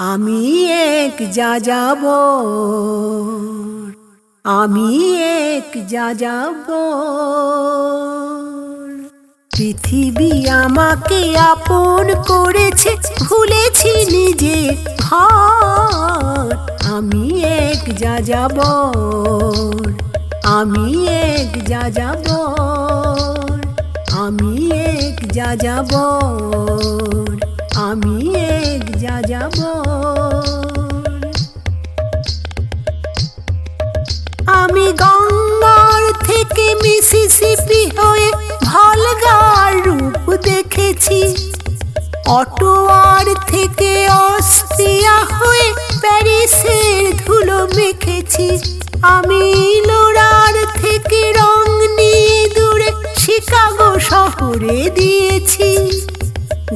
আমি এক যা যাব আমি এক যা যাব পৃথিবী আমাকে আপন করেছে, ভুলেছি নিজে ঘর। আমি এক যা যাব আমি এক যা যাব আমি এক যা যাব আমি এক যা যাব অটোয়ার থেকে অস্ট্রিয়া হয়ে প্যারিসের ধুলো মেখেছি। আমি লোড়ার থেকে রং নিয়ে দূরে শিকাগো শহরে দিয়েছি।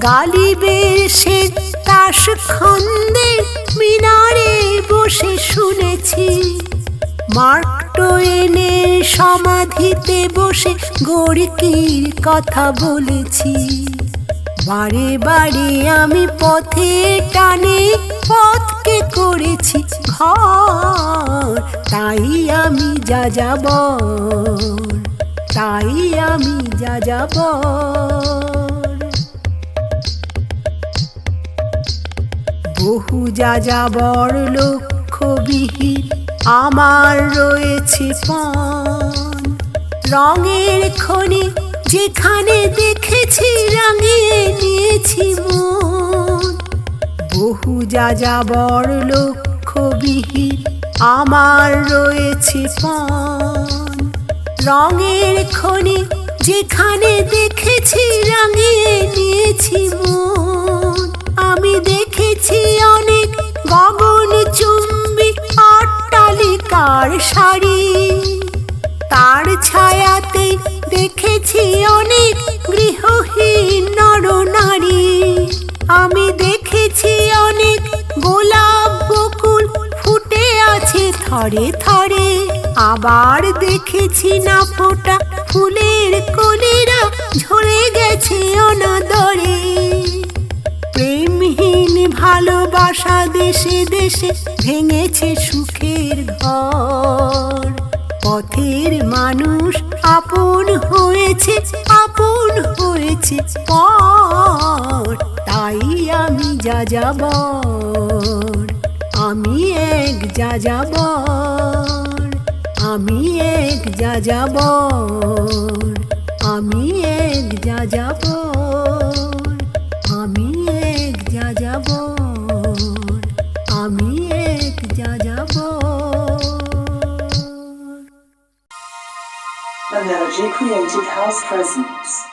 গালিবের সে তাস খন্দে মিনারে বসে শুনেছি। মার্ক টোয়েনের সমাধিতে বসে গোরকির কথা বলেছি। বারে বাড়ি আমি পথে টানে, পথকে করেছি ঘর। তাই আমি যা যাব তাই আমি যা যাব বহু যা যাবর লক্ষ্যবিহীন আমার রয়েছে পান রঙের খনি যেখানে দেখেছি রাঙিয়ে নিয়েছি মন। বহু যা যাবর লক্ষ্যবিহীন আমার রয়েছে রঙের খনি যেখানে দেখেছি রাঙিয়ে নিয়েছি মন। আমি দেখেছি অনেক গগন চুম্বি অট্টালিকার শাড়ি তার ছায়াতে দেখেছি অনেক গৃহহীন নর নারী। আমি দেখেছি অনেক গোলাপ বকুল ফুটে আছে থরে থরে। আবার দেখেছি না ফোটা ফুলের কলিরা ঝরে গেছে অনাদরে। প্রেমহীন ভালোবাসা দেশে দেশে ভেঙেছে সুখের ঘর। পথের মানুষ আপন হয়েছে আপন হয়েছে পর তাই আমি যা যাব আমি এক যা যাব আমি এক যা যাব আমি Energy Creative House presents